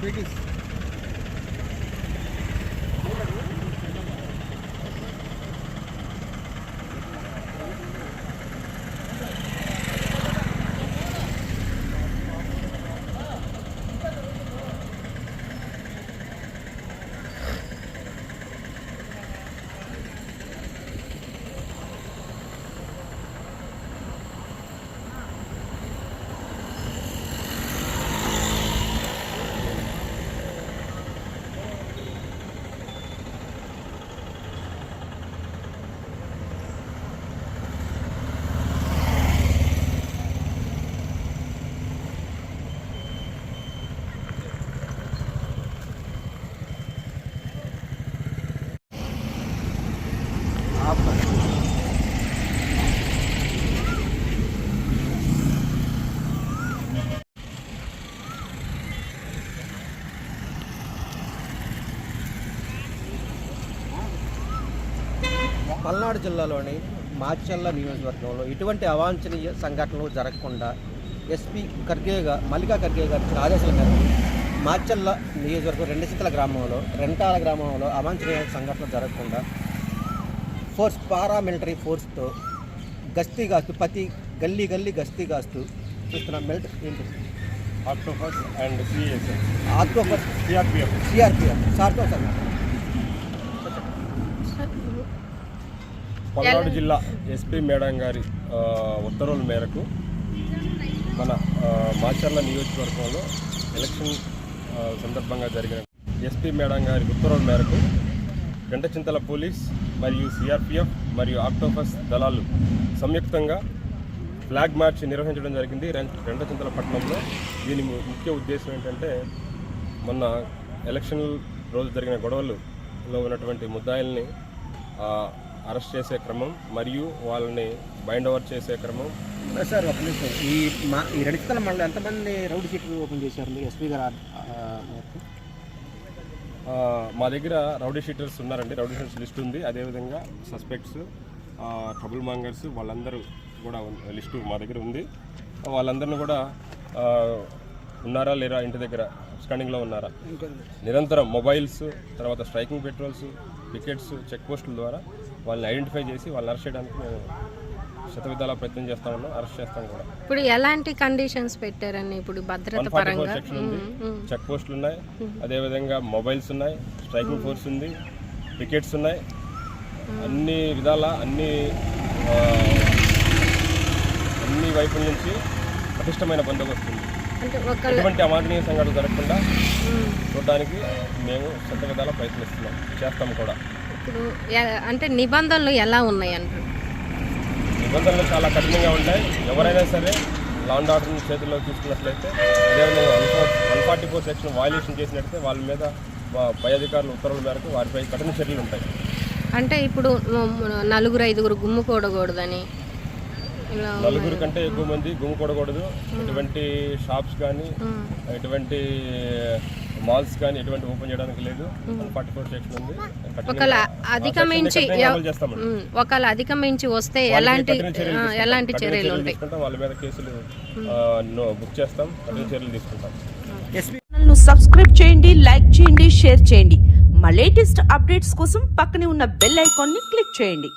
Biggest. Palnadu జిల్లాలోని మాచల్ల నియోజకవర్గంలో ఎటువంటి అవాంఛనీయ సంఘటనలు జరగకుండా ఎస్పీ ఖర్గే గారు మల్లికా ఖర్గే గారు ఇచ్చిన ఆదేశాల మేరకు మాచల్ల నియోజకవర్గం రెండచితల గ్రామంలో రెంటాల గ్రామంలో అవాంఛనీయ సంఘటనలు జరగకుండా ఫోర్స్ పారామిలిటరీ ఫోర్స్తో గస్తీ కాస్తూ ప్రతి గల్లీ గల్లీ గస్తీ కాస్తూ చూస్తున్న మిలిటరీ ఏంటి? Octopus and CRPF. సిఆర్పిఎఫ్. సార్తో సార్. పల్నాడు జిల్లా ఎస్పీ మేడం గారి ఉత్తర్వుల మేరకు మన మాచర్ల నియోజకవర్గంలో ఎలక్షన్ సందర్భంగా జరిగిన ఎస్పీ మేడం గారి ఉత్తర్వుల మేరకు గంటచింతల పోలీస్ మరియు సిఆర్పిఎఫ్ మరియు ఆక్టోపస్ దళాలు సంయుక్తంగా ఫ్లాగ్ మార్చ్ నిర్వహించడం జరిగింది. రెండచింతల పట్టణంలో దీని ముఖ్య ఉద్దేశం ఏంటంటే మొన్న ఎలక్షన్ రోజు జరిగిన గొడవలలో ఉన్నటువంటి ముద్దాయిల్ని అరెస్ట్ చేసే క్రమం మరియు వాళ్ళని బైండ్ ఓవర్ చేసే క్రమం. సార్ ఒక నిమిషం. ఈ మా ఈ రెండుతల మండలం ఎంతమంది రౌడ్ షీట్లు ఓపెన్ చేశారు ఎస్పీ గారు? మా దగ్గర రౌడీ షీటర్స్ ఉన్నారండి. రౌడీ షీటర్స్ లిస్ట్ ఉంది. అదేవిధంగా సస్పెక్ట్స్ ట్రబుల్ మాంగర్స్ వాళ్ళందరూ కూడా లిస్టు మా దగ్గర ఉంది. వాళ్ళందరినీ కూడా ఉన్నారా లేరా ఇంటి దగ్గర? స్టాండింగ్లో ఉన్నారా? నిరంతరం మొబైల్స్ తర్వాత స్ట్రైకింగ్ పెట్రోల్స్ వికెట్స్ చెక్ పోస్టుల ద్వారా వాళ్ళని ఐడెంటిఫై చేసి వాళ్ళని అరెస్ట్ చేయడానికి మేము శతవిధాల ప్రయత్నం చేస్తా ఉన్నాం అరెస్ట్ చేస్తాం కూడా. ఇప్పుడు ఎలాంటి కండిషన్స్ పెట్టారని ఇప్పుడు భద్రత పరంగా? చెక్ పోస్టులు ఉన్నాయి. అదేవిధంగా మొబైల్స్ ఉన్నాయి స్ట్రైకింగ్ ఫోర్స్ ఉంది వికెట్స్ ఉన్నాయి. అన్ని విధాల అన్ని అన్ని వైపుల నుంచి పటిష్టమైన బందోబస్తు ఉంది. ఎటువంటి అవాంఛనీయ సంఘటన జరగకుండా చూడడానికి మేము శత విధాల ప్రయత్నిస్తున్నాం చేస్తాం కూడా. ఇప్పుడు అంటే నిబంధనలు ఎలా ఉన్నాయి అంటారు నిబంధనలు చాలా కఠినంగా ఉంటాయి. ఎవరైనా సరే లా అండ్ ఆర్డర్ని చేతుల్లో తీసుకున్నట్లయితే అదేవిధంగా one four one forty four section violation చేసినట్లయితే వాళ్ళ మీద పై అధికారుల ఉత్తర్వుల మేరకు వారిపై కఠిన చర్యలు ఉంటాయి. అంటే ఇప్పుడు నలుగురు ఐదుగురు గుమ్ము కూడకూడదని నలుగురు కంటే ఎక్కువ మంది గుమ్ముకూడకూడదు ఎటువంటి షాప్స్ కానీ ఎటువంటి మాల్స్ కానీ ఎటువంటి ఓపెన్ చేయడానికి లేదు. సెక్షన్ ఉంది. ఒకవేళ ఉమ్, ఒకవేళ అధిగమించి వస్తే ఎలాంటి. ఎలాంటి చర్యలు ఉంటాయి వాళ్ళ మీద కేసులు బుక్ చేస్తాం. కఠిన చర్యలు తీసుకుంటాం. సబ్స్క్రైబ్ చేయండి లైక్ చేయండి షేర్ చేయండి. మా లేటెస్ట్ అప్డేట్స్ కోసం పక్కనే ఉన్న బెల్ ఐకాన్ని క్లిక్ చేయండి.